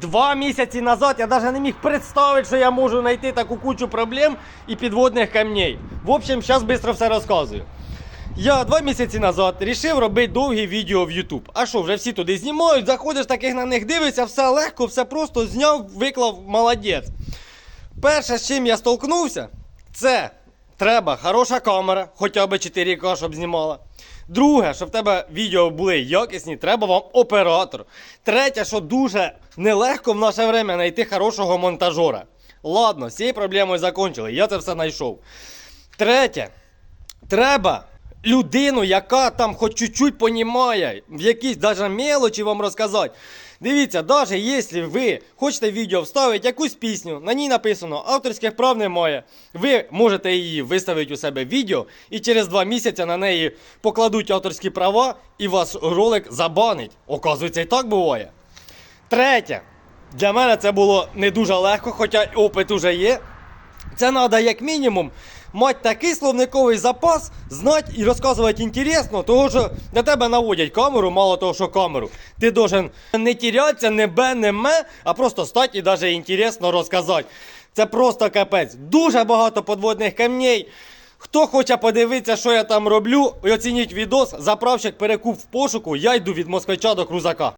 Два місяці назад я навіть не міг представити, що я можу знайти таку кучу проблем і підводних камней. В общем, зараз швидко все розказую. Я два місяці назад рішив робити довгі відео в YouTube. А що, вже всі туди знімають, заходиш таких на них дивишся, все легко, все просто зняв, виклав, молодець. Перше, з чим я столкнувся, це треба хороша камера, хоча б 4К, щоб знімала. Друге, щоб в тебе відео були якісні, треба вам оператор. Третє, що дуже нелегко в наше время знайти хорошого монтажера. Ладно, з цією проблемою закончили, я це все знайшов. Третє, треба людину, яка там хоч чуть-чуть понімає, в якісь даже мелочі вам розказати. Дивіться, навіть якщо ви хочете відео вставити якусь пісню, на ній написано авторських прав немає. Ви можете її виставити у себе в відео і через два місяці на неї покладуть авторські права і ваш ролик забанить. Оказується, і так буває. Третє. Для мене це було не дуже легко, хоча опит уже є. Це треба як мінімум мати такий словниковий запас, знати і розказувати інтересно, того що на тебе наводять камеру, мало того, що камеру. Ти должен не тірятися, не бе, не ме, а просто стати і навіть інтересно розказати. Це просто капець. Дуже багато подводних камней. Хто хоче подивитися, що я там роблю, і оцініть відос, заправщик перекуп в пошуку, я йду від москвича до крузака.